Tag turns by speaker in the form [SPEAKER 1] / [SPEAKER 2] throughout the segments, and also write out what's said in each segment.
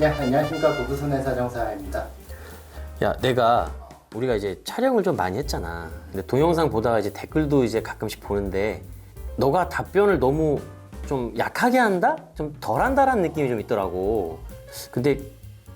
[SPEAKER 1] 네, 안녕하십니까 고부손의 사정사입니다.
[SPEAKER 2] 야, 내가 우리가 이제 촬영을 좀 많이 했잖아. 근데 동영상 보다가 이제 댓글도 이제 가끔씩 보는데 너가 답변을 너무 좀 약하게 한다? 좀 덜한다라는 느낌이 좀 있더라고. 근데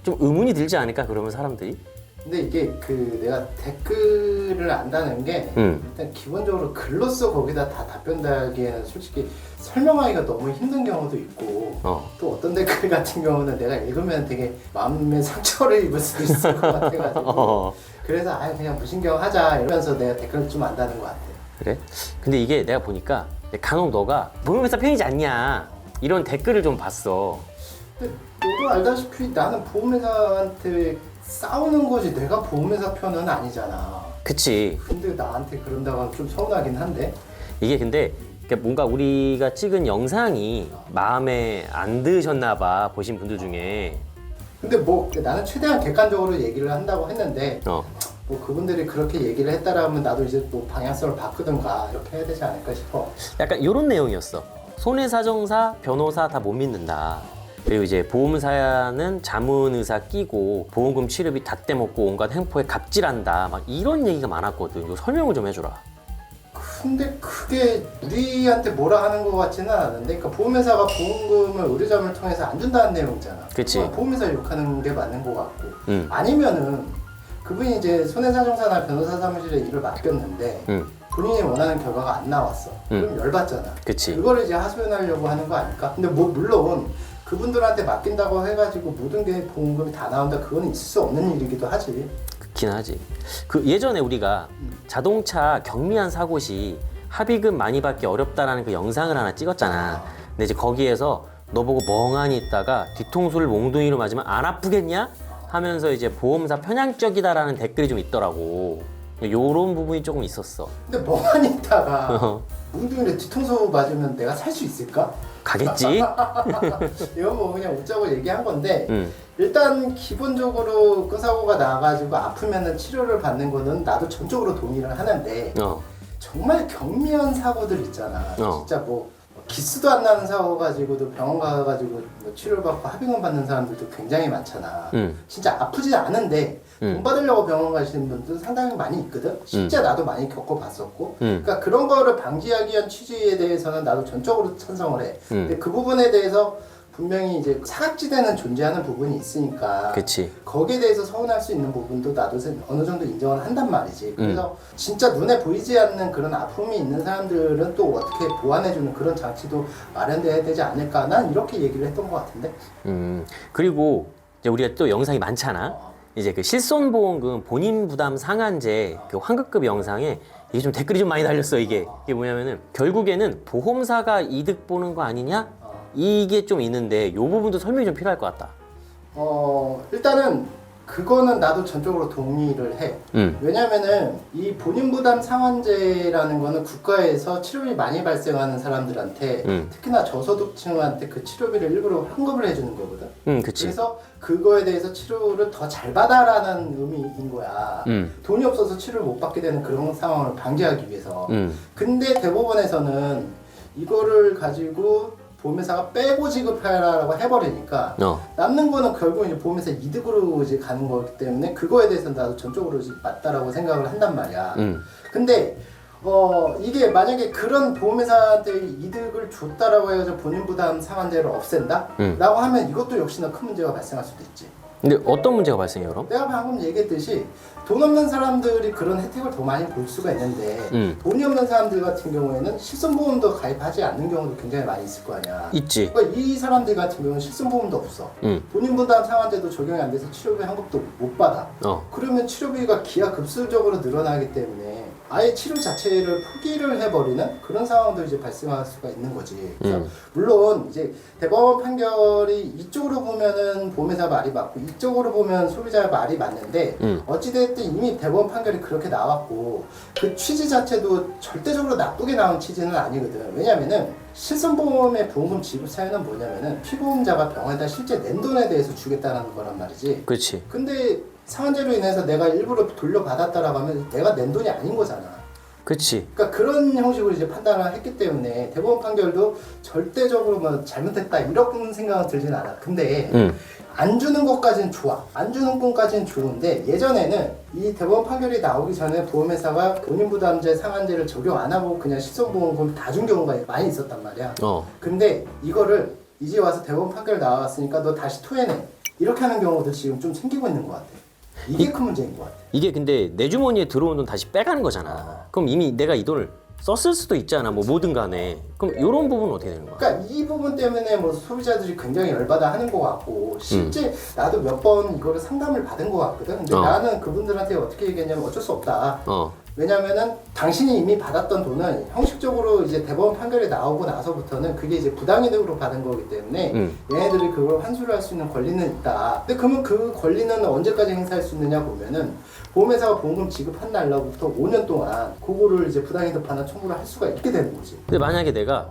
[SPEAKER 2] 좀 의문이 들지 않을까 그러면 사람들이?
[SPEAKER 1] 근데 이게 그 내가 댓글을 안다는 게
[SPEAKER 2] 응.
[SPEAKER 1] 일단 기본적으로 글로써 거기다 다 답변 달기에는 솔직히 설명하기가 너무 힘든 경우도 있고
[SPEAKER 2] 어.
[SPEAKER 1] 또 어떤 댓글 같은 경우는 내가 읽으면 되게 마음에 상처를 입을 수도 있을 것 같아가지고
[SPEAKER 2] 어.
[SPEAKER 1] 그래서 아 그냥 무신경 하자 이러면서 내가 댓글을 좀 안다는 것 같아.
[SPEAKER 2] 그래? 근데 이게 내가 보니까 간혹 너가 보험회사 편이지 않냐 이런 댓글을 좀 봤어.
[SPEAKER 1] 근데 너도 알다시피 나는 보험회사한테 싸우는 거지. 내가 보험회사 편은 아니잖아.
[SPEAKER 2] 그치.
[SPEAKER 1] 근데 나한테 그런다고 하면 좀 서운하긴 한데.
[SPEAKER 2] 이게 근데 그러니까 뭔가 우리가 찍은 영상이 마음에 안 드셨나 봐 보신 분들 중에.
[SPEAKER 1] 근데 뭐 나는 최대한 객관적으로 얘기를 한다고 했는데
[SPEAKER 2] 어.
[SPEAKER 1] 뭐 그분들이 그렇게 얘기를 했다라면 나도 이제 뭐 방향성을 바꾸든가 이렇게 해야 되지 않을까 싶어.
[SPEAKER 2] 약간 이런 내용이었어. 손해사정사 변호사 다 못 믿는다 그리고 이제 보험사는 자문의사 끼고 보험금 치료비 다 떼먹고 온갖 횡포에 갑질한다 막 이런 얘기가 많았거든 이거 설명을 좀 해줘라
[SPEAKER 1] 근데 그게 우리한테 뭐라 하는 것 같지는 않은데 그러니까 보험회사가 보험금을 의료자문을 통해서 안 준다는 내용이잖아
[SPEAKER 2] 그치.
[SPEAKER 1] 그건 보험회사 욕하는 게 맞는 것 같고
[SPEAKER 2] 응.
[SPEAKER 1] 아니면은 그분이 이제 손해사정사나 변호사 사무실에 일을 맡겼는데
[SPEAKER 2] 응
[SPEAKER 1] 본인이 원하는 결과가 안 나왔어. 그럼 열받잖아.
[SPEAKER 2] 그치.
[SPEAKER 1] 그거를 이제 하소연하려고 하는 거 아닐까? 근데 뭐 물론 그분들한테 맡긴다고 해가지고 모든 게 보험금이 다 나온다 그거는 있을 수 없는 일이기도 하지.
[SPEAKER 2] 그렇긴 하지. 그 예전에 우리가 자동차 경미한 사고 시 합의금 많이 받기 어렵다라는 그 영상을 하나 찍었잖아. 근데 이제 거기에서 너 보고 멍하니 있다가 뒤통수를 몽둥이로 맞으면 안 아프겠냐? 하면서 이제 보험사 편향적이다라는 댓글이 좀 있더라고. 요런 부분이 조금 있었어.
[SPEAKER 1] 근데 멍하니 있다가
[SPEAKER 2] 어.
[SPEAKER 1] 뭉둥이를 뒤통수 맞으면 내가 살 수 있을까?
[SPEAKER 2] 가겠지?
[SPEAKER 1] 이건 뭐 그냥 웃자고 얘기한 건데
[SPEAKER 2] 응.
[SPEAKER 1] 일단 기본적으로 그 사고가 나가지고 아프면은 치료를 받는 거는 나도 전적으로 동의를 하는데
[SPEAKER 2] 어.
[SPEAKER 1] 정말 경미한 사고들 있잖아.
[SPEAKER 2] 어.
[SPEAKER 1] 진짜 뭐 기스도 안 나는 사고 가지고도 병원 가가지고 뭐 치료를 받고 합의금 받는 사람들도 굉장히 많잖아.
[SPEAKER 2] 응.
[SPEAKER 1] 진짜 아프지 않은데
[SPEAKER 2] 음.
[SPEAKER 1] 돈 받으려고 병원 가시는 분들 상당히 많이 있거든. 실제 나도 많이 겪어봤었고.
[SPEAKER 2] 음.
[SPEAKER 1] 그러니까 그런 거를 방지하기 위한 취지에 대해서는 나도 전적으로 찬성을 해.
[SPEAKER 2] 음.
[SPEAKER 1] 근데 그 부분에 대해서 분명히 이제 사각지대는 존재하는 부분이 있으니까
[SPEAKER 2] 그치.
[SPEAKER 1] 거기에 대해서 서운할 수 있는 부분도 나도 세- 어느 정도 인정을 한단 말이지. 그래서
[SPEAKER 2] 음.
[SPEAKER 1] 진짜 눈에 보이지 않는 그런 아픔이 있는 사람들은 또 어떻게 보완해주는 그런 장치도 마련돼야 되지 않을까. 난 이렇게 얘기를 했던 것 같은데.
[SPEAKER 2] 음. 그리고 이제 우리가 또 영상이 많잖아. 이제 그 실손보험금 본인 부담 상한제 그 환급급 영상에 이게 좀 댓글이 좀 많이 달렸어 이게 이게 뭐냐면은 결국에는 보험사가 이득 보는 거 아니냐 이게 좀 있는데 요 부분도 설명이 좀 필요할 것 같다.
[SPEAKER 1] 어 일단은 그거는 나도 전적으로 동의를 해.
[SPEAKER 2] 음.
[SPEAKER 1] 왜냐면은 이 본인 부담 상환제라는 거는 국가에서 치료비 많이 발생하는 사람들한테
[SPEAKER 2] 음.
[SPEAKER 1] 특히나 저소득층한테 그 치료비를 일부러 환급을 해주는 거거든.
[SPEAKER 2] 음, 그치.
[SPEAKER 1] 그래서 그거에 대해서 치료를 더 잘 받아라는 의미인 거야.
[SPEAKER 2] 음.
[SPEAKER 1] 돈이 없어서 치료를 못 받게 되는 그런 상황을 방지하기 위해서.
[SPEAKER 2] 음.
[SPEAKER 1] 근데 대법원에서는 이거를 가지고 보험회사가 빼고 지급하라고 해버리니까
[SPEAKER 2] 어.
[SPEAKER 1] 남는 거는 결국 이제 보험회사 이득으로 이제 가는 거기 때문에 그거에 대해서는 나도 전적으로 이제 맞다라고 생각을 한단 말이야.
[SPEAKER 2] 음.
[SPEAKER 1] 근데 어 이게 만약에 그런 보험회사한테 이득을 줬다라고 해가지고 본인 부담 상한제를 없앤다?
[SPEAKER 2] 음.
[SPEAKER 1] 라고 하면 이것도 역시나 큰 문제가 발생할 수도 있지.
[SPEAKER 2] 근데 어떤 문제가 발생해요, 그럼?
[SPEAKER 1] 내가 방금 얘기했듯이 돈 없는 사람들이 그런 혜택을 더 많이 볼 수가 있는데
[SPEAKER 2] 음.
[SPEAKER 1] 돈이 없는 사람들 같은 경우에는 실손보험도 가입하지 않는 경우도 굉장히 많이 있을 거 아니야.
[SPEAKER 2] 있지.
[SPEAKER 1] 그러니까 이 사람들 같은 경우는 실손보험도 없어.
[SPEAKER 2] 음.
[SPEAKER 1] 본인 부담 상한제도 적용이 안 돼서 치료비 환급도 못 받아.
[SPEAKER 2] 어.
[SPEAKER 1] 그러면 치료비가 기하급수적으로 늘어나기 때문에 아예 치료 자체를 포기를 해버리는 그런 상황도 이제 발생할 수가 있는 거지.
[SPEAKER 2] 음.
[SPEAKER 1] 물론 이제 대법원 판결이 이쪽으로 보면은 보험회사 말이 맞고 이쪽으로 보면 소비자 말이 맞는데
[SPEAKER 2] 음.
[SPEAKER 1] 어찌됐든 이미 대법원 판결이 그렇게 나왔고 그 취지 자체도 절대적으로 나쁘게 나온 취지는 아니거든. 왜냐면은 실손보험의 보험금 지급 사유는 뭐냐면은 피보험자가 병원에다 실제 낸 돈에 대해서 주겠다는 거란 말이지.
[SPEAKER 2] 그렇지.
[SPEAKER 1] 근데 상한제로 인해서 내가 일부러 돌려받았다라고 하면 내가 낸 돈이 아닌 거잖아.
[SPEAKER 2] 그치.
[SPEAKER 1] 그러니까 그런 형식으로 이제 판단을 했기 때문에 대법원 판결도 절대적으로 뭐 잘못했다 이런 생각은 들진 않아. 근데
[SPEAKER 2] 응.
[SPEAKER 1] 안 주는 것까지는 좋아. 안 주는 건까지는 좋은데 예전에는 이 대법원 판결이 나오기 전에 보험회사가 본인부담제 상한제를 적용 안 하고 그냥 실손보험금 다 준 경우가 많이 있었단 말이야.
[SPEAKER 2] 어.
[SPEAKER 1] 근데 이거를 이제 와서 대법원 판결 나왔으니까 너 다시 토해내. 이렇게 하는 경우도 지금 좀 생기고 있는 것 같아. 이게 큰 문제인 것 같아.
[SPEAKER 2] 이게 근데 내 주머니에 들어온 돈 다시 빼가는 거잖아. 그럼 이미 내가 이 돈을 썼을 수도 있잖아. 뭐 뭐든 간에. 그럼 이런 부분은 어떻게 되는 거야?
[SPEAKER 1] 그러니까 이 부분 때문에 뭐 소비자들이 굉장히 열받아 하는 것 같고 실제 나도 몇 번 이거를 상담을 받은 것 같거든. 근데
[SPEAKER 2] 어.
[SPEAKER 1] 나는 그분들한테 어떻게 얘기했냐면 어쩔 수 없다.
[SPEAKER 2] 어.
[SPEAKER 1] 왜냐면은 당신이 이미 받았던 돈은 형식적으로 이제 대법원 판결이 나오고 나서부터는 그게 이제 부당이득으로 받은 거기 때문에
[SPEAKER 2] 음.
[SPEAKER 1] 얘네들이 그걸 환수를 할 수 있는 권리는 있다. 근데 그러면 그 권리는 언제까지 행사할 수 있느냐 보면은 보험회사가 보험금 지급한 날로부터 5년 동안 그거를 이제 부당이득 반환 청구를 할 수가 있게 되는 거지.
[SPEAKER 2] 근데 만약에 내가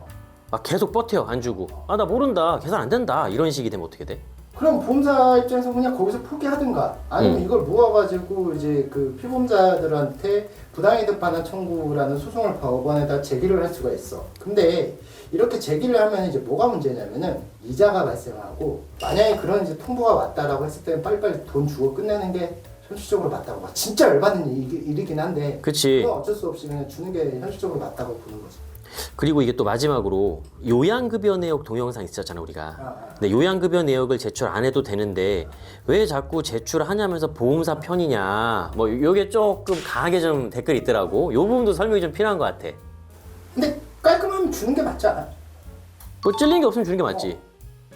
[SPEAKER 2] 막 계속 버텨 안 주고 아 나 모른다 계산 안 된다 이런 식이 되면 어떻게 돼?
[SPEAKER 1] 그럼 보험사 입장에서 그냥 거기서 포기하든가 아니면
[SPEAKER 2] 음.
[SPEAKER 1] 이걸 모아가지고 이제 그 피보험자들한테 부당이득 반환 청구라는 소송을 법원에다 제기를 할 수가 있어. 근데 이렇게 제기를 하면 이제 뭐가 문제냐면은 이자가 발생하고 만약에 그런 이제 통보가 왔다라고 했을 때는 빨리빨리 돈 주고 끝내는 게 현실적으로 맞다고 봐. 진짜 열받는 일이- 일이긴 한데
[SPEAKER 2] 그치.
[SPEAKER 1] 그건 어쩔 수 없이 그냥 주는 게 현실적으로 맞다고 보는 거지.
[SPEAKER 2] 그리고 이게 또 마지막으로 요양급여 내역 동영상 있었잖아 우리가.
[SPEAKER 1] 아, 아.
[SPEAKER 2] 근데 요양급여 내역을 제출 안 해도 되는데 왜 자꾸 제출하냐면서 보험사 편이냐. 뭐 요게 조금 강하게 좀 댓글이 있더라고. 요 부분도 설명이 좀 필요한 것 같아.
[SPEAKER 1] 근데 깔끔하면 주는 게 맞지 않아?
[SPEAKER 2] 뭐 찔린 게 없으면 주는 게 맞지.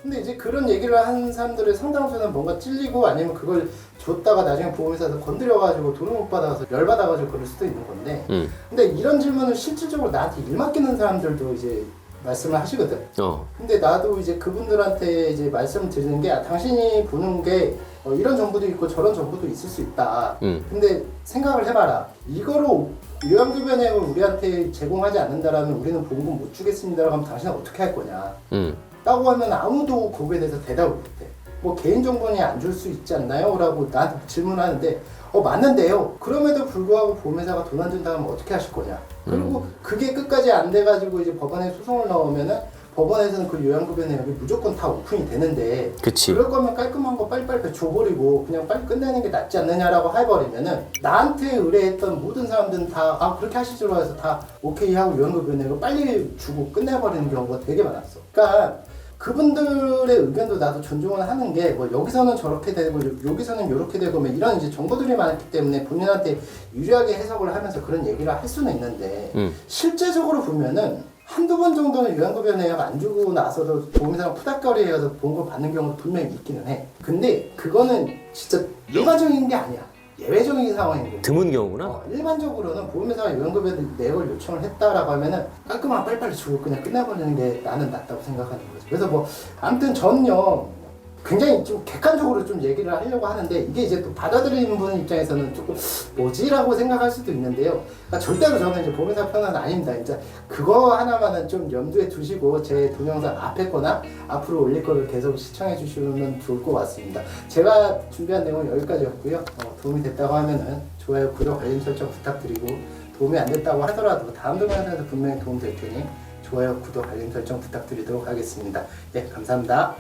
[SPEAKER 1] 근데 이제 그런 얘기를 하는 사람들의 상당수는 뭔가 찔리고 아니면 그걸 줬다가 나중에 보험회사에서 건드려가지고 돈을 못 받아서 열받아가지고 그럴 수도 있는 건데
[SPEAKER 2] 응.
[SPEAKER 1] 근데 이런 질문을 실질적으로 나한테 일 맡기는 사람들도 이제 말씀을 하시거든
[SPEAKER 2] 어.
[SPEAKER 1] 근데 나도 이제 그분들한테 이제 말씀 드리는 게 아, 당신이 보는 게 어, 이런 정보도 있고 저런 정보도 있을 수 있다
[SPEAKER 2] 응.
[SPEAKER 1] 근데 생각을 해봐라 이거로 요양급여 내역을 우리한테 제공하지 않는다라면 우리는 보험금 못 주겠습니다라고 하면 당신은 어떻게 할 거냐
[SPEAKER 2] 응.
[SPEAKER 1] 라고 하면 아무도 거기에 대해서 대답을 못해. 뭐 개인정보는 안 줄 수 있지 않나요? 라고 나한테 질문하는데 어 맞는데요. 그럼에도 불구하고 보험회사가 돈 안 준다 하면 어떻게 하실 거냐? 그리고 그게 끝까지 안 돼가지고 이제 법원에 소송을 넣으면은 법원에서는 그 요양급여 내역이 무조건 다 오픈이 되는데
[SPEAKER 2] 그치.
[SPEAKER 1] 그럴 거면 깔끔한 거 빨리빨리 줘버리고 그냥 빨리 끝내는 게 낫지 않느냐라고 해버리면은 나한테 의뢰했던 모든 사람들은 다 아 그렇게 하시지로 해서 다 오케이 하고 요양급여 내역을 빨리 주고 끝내버리는 경우가 되게 많았어. 그러니까 그분들의 의견도 나도 존중을 하는 게 뭐 여기서는 저렇게 되고 여기서는 이렇게 되고 뭐 이런 이제 정보들이 많기 때문에 본인한테 유리하게 해석을 하면서 그런 얘기를 할 수는 있는데
[SPEAKER 2] 응.
[SPEAKER 1] 실제적으로 보면은 한두 번 정도는 요양급여 내역 안 주고 나서도 보험사랑 푸닥거리해서 보험금 받는 경우도 분명히 있기는 해. 근데 그거는 진짜 일반적인 게 아니야. 예외적인 상황인 거고.
[SPEAKER 2] 드문 경우구나.
[SPEAKER 1] 어, 일반적으로는 보험회사가 요양급여 내역을 요청을 했다라고 하면은 깔끔하게 빨리빨리 주고 그냥 끝내버리는 게 나는 낫다고 생각하는 거지. 그래서 뭐 아무튼 전요 굉장히 좀 객관적으로 좀 얘기를 하려고 하는데 이게 이제 또 받아들이는 분 입장에서는 조금 뭐지라고 생각할 수도 있는데요. 그러니까 절대로 저는 이제 보험회사 편은 아닙니다. 진짜 그거 하나만은 좀 염두에 두시고 제 동영상 앞에 거나 앞으로 올릴 거를 계속 시청해 주시면 좋을 것 같습니다. 제가 준비한 내용은 여기까지였고요. 어, 도움이 됐다고 하면은 좋아요, 구독, 알림 설정 부탁드리고 도움이 안 됐다고 하더라도 다음 동영상에서 분명히 도움 될 테니 좋아요, 구독, 알림 설정 부탁드리도록 하겠습니다. 네, 감사합니다.